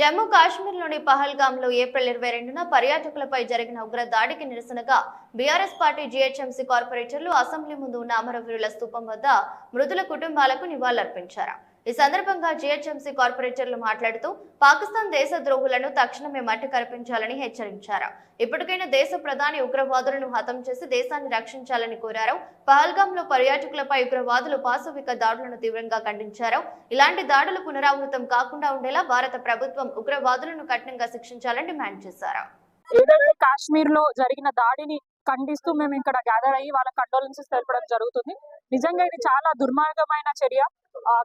జమ్మూ కాశ్మీర్లోని పహల్గాంలో ఏప్రిల్ ఇరవై రెండున పర్యాటకులపై జరిగిన ఉగ్ర దాడికి నిరసనగా బీఆర్ఎస్ పార్టీ జీహెచ్ఎంసీ కార్పొరేటర్లు అసెంబ్లీ ముందు ఉన్న అమరవీరుల స్థూపం వద్ద మృతుల కుటుంబాలకు నివాళులర్పించారు. ఈ సందర్భంగా జీహెచ్ఎంసీ కార్పొరేటర్లు మాట్లాడుతూ పాకిస్తాన్ దేశ ద్రోహులను తక్షణమే మట్టి కల్పించాలని హెచ్చరించారు. ఇప్పటికైనా దేశ ప్రధాని ఉగ్రవాదులను హతం చేసి దేశాన్ని రక్షించాలని కోరారు. పహల్గాంలో పర్యాటకులపై ఉగ్రవాదులు పాశవిక దాడులను తీవ్రంగా ఖండించారు. ఇలాంటి దాడులు పునరావృతం కాకుండా ఉండేలా భారత ప్రభుత్వం ఉగ్రవాదులను కఠినంగా శిక్షించాలని డిమాండ్ చేశారు. ఏదైతే కాశ్మీర్లో జరిగిన దాడిని ఖండిస్తూ మేము ఇక్కడ గ్యాదర్ అయ్యి వాళ్ళ కండోలెన్సెస్ తెలపడం జరుగుతుంది. నిజంగా ఇది చాలా దుర్మార్గమైన చర్య.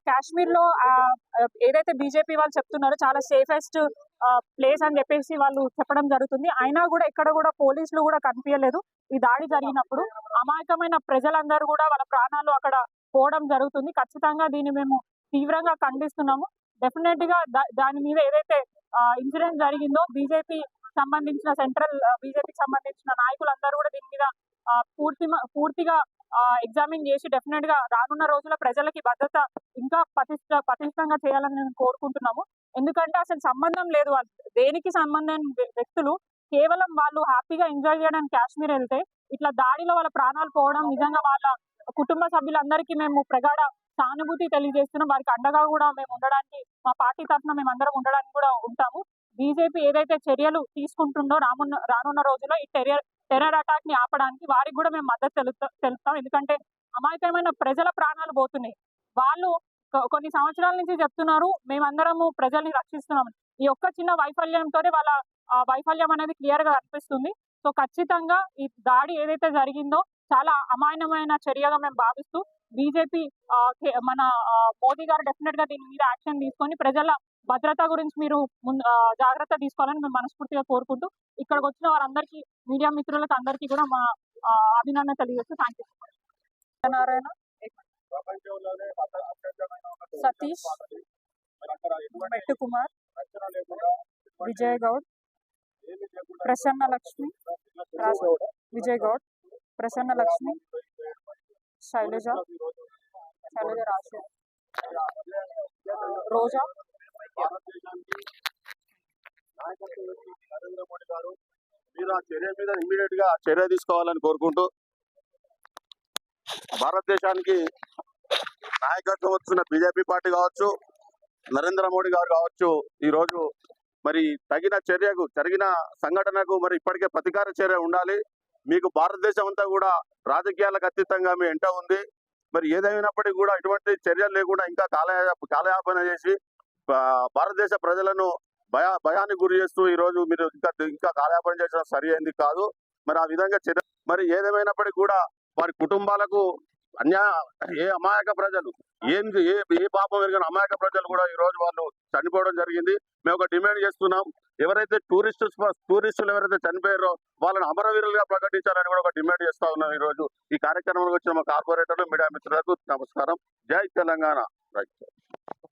కాశ్మీర్లో ఏదైతే బీజేపీ వాళ్ళు చెప్తున్నారో చాలా సేఫెస్ట్ ప్లేస్ అని చెప్పేసి వాళ్ళు చెప్పడం జరుగుతుంది. అయినా కూడా ఎక్కడ కూడా పోలీసులు కూడా కనిపించలేదు ఈ దాడి జరిగినప్పుడు. అమాయకమైన ప్రజలందరూ కూడా వాళ్ళ ప్రాణాలు అక్కడ పోవడం జరుగుతుంది. ఖచ్చితంగా దీన్ని మేము తీవ్రంగా ఖండిస్తున్నాము. డెఫినెట్గా దా- దాని మీద ఏదైతే ఇన్సిడెంట్ జరిగిందో బీజేపీ సంబంధించిన సెంట్రల్ బీజేపీకి సంబంధించిన నాయకులందరూ పూర్తి పూర్తిగా ఎగ్జామిన్ చేసి డెఫినెట్గా రానున్న రోజుల్లో ప్రజలకి భద్రత ఇంకా పటిష్ట పటిష్టంగా చేయాలని మేము కోరుకుంటున్నాము. ఎందుకంటే అసలు సంబంధం లేదు వాళ్ళు దేనికి సంబంధం వ్యక్తులు? కేవలం వాళ్ళు హ్యాపీగా ఎంజాయ్ చేయడానికి కాశ్మీర్ వెళ్తే ఇట్లా దాడిలో వాళ్ళ ప్రాణాలు పోవడం నిజంగా వాళ్ళ కుటుంబ సభ్యులందరికీ మేము ప్రగాఢ సానుభూతి తెలియజేస్తున్నాం. వారికి అండగా కూడా మేము ఉండడానికి మా పార్టీ తరఫున మేము అందరం ఉండడానికి కూడా ఉంటాము. బీజేపీ ఏదైతే చర్యలు తీసుకుంటుందో రానున్న రానున్న రోజుల్లో ఈ టెర్రర్ టెర్రర్ అటాక్ని ఆపడానికి వారికి కూడా మేము మద్దతు తెలుపుతా తెలుపుతాం ఎందుకంటే అమాయకమైన ప్రజల ప్రాణాలు పోతున్నాయి. వాళ్ళు కొన్ని సంవత్సరాల నుంచి చెప్తున్నారు మేమందరము ప్రజల్ని రక్షిస్తున్నాం ఈ ఒక్క చిన్న వైఫల్యంతోనే వాళ్ళ వైఫల్యం అనేది క్లియర్గా కనిపిస్తుంది. సో ఖచ్చితంగా ఈ దాడి ఏదైతే జరిగిందో చాలా అమాయనమైన చర్యగా మేము భావిస్తూ బీజేపీ మన మోదీ గారు డెఫినెట్గా దీని మీద యాక్షన్ తీసుకొని ప్రజల భద్రత గురించి మీరు ముందు జాగ్రత్త తీసుకోవాలని మేము మనస్ఫూర్తిగా కోరుకుంటూ ఇక్కడికి వచ్చిన వారందరికీ మీడియా మిత్రులకు అందరికీ కూడా మా అభినందన తెలియజేస్తూ థ్యాంక్ యూ నారాయణ. ప్రపంచంలోనే అత- అత్యంతమైన ఒక సతీష్. కుమార్. విజయ్ గౌడ్. ప్రసన్న లక్ష్మి. విజయ్ గౌడ్. ప్రసన్న లక్ష్మి. శైలజ. శైలజ రాజు. రోజా. భారతదేశానికి నాయకత్వం నరేంద్ర మోడీ గారు మీరు ఆ చర్య మీద ఇమ్మీడియట్గా చర్య తీసుకోవాలని కోరుకుంటూ భారతదేశానికి నాయకత్వం వస్తున్న బీజేపీ పార్టీ కావచ్చు నరేంద్ర మోడీ గారు కావచ్చు ఈ రోజు మరి తగిన చర్యకు జరిగిన సంఘటనకు మరి ఇప్పటికే ప్రతీకార చర్య ఉండాలి. మీకు భారతదేశం అంతా కూడా రాజకీయాలకు అతీతంగా మీ ఎంట ఉంది. మరి ఏదైనప్పటికీ కూడా ఇటువంటి చర్యలు లేకుండా ఇంకా కాలయా కాలయాపన చేసి భారతదేశ ప్రజలను భయా భయానికి గురి చేస్తూ ఈ రోజు మీరు ఇంకా ఇంకా కాలయాపన చేసడం సరి అయింది కాదు. మరి ఆ విధంగా చర్య మరి ఏదేమైనప్పటికీ కూడా వారి కుటుంబాలకు అన్యా ఏ అమాయక ప్రజలు ఏం ఏ ఏ పాపం ఎరిగిన అమాయక ప్రజలు కూడా ఈ రోజు వాళ్ళు చనిపోవడం జరిగింది. మేము ఒక డిమాండ్ చేస్తున్నాం. ఎవరైతే టూరిస్ట్ టూరిస్టులు ఎవరైతే చనిపోయారో వాళ్ళని అమరవీరులుగా ప్రకటించాలని కూడా ఒక డిమాండ్ చేస్తా ఉన్నాం ఈ రోజు ఈ కార్యక్రమానికి వచ్చిన మా కార్పొరేటర్లు మీడియా మిత్రులకు నమస్కారం. జై తెలంగాణ. రైట్.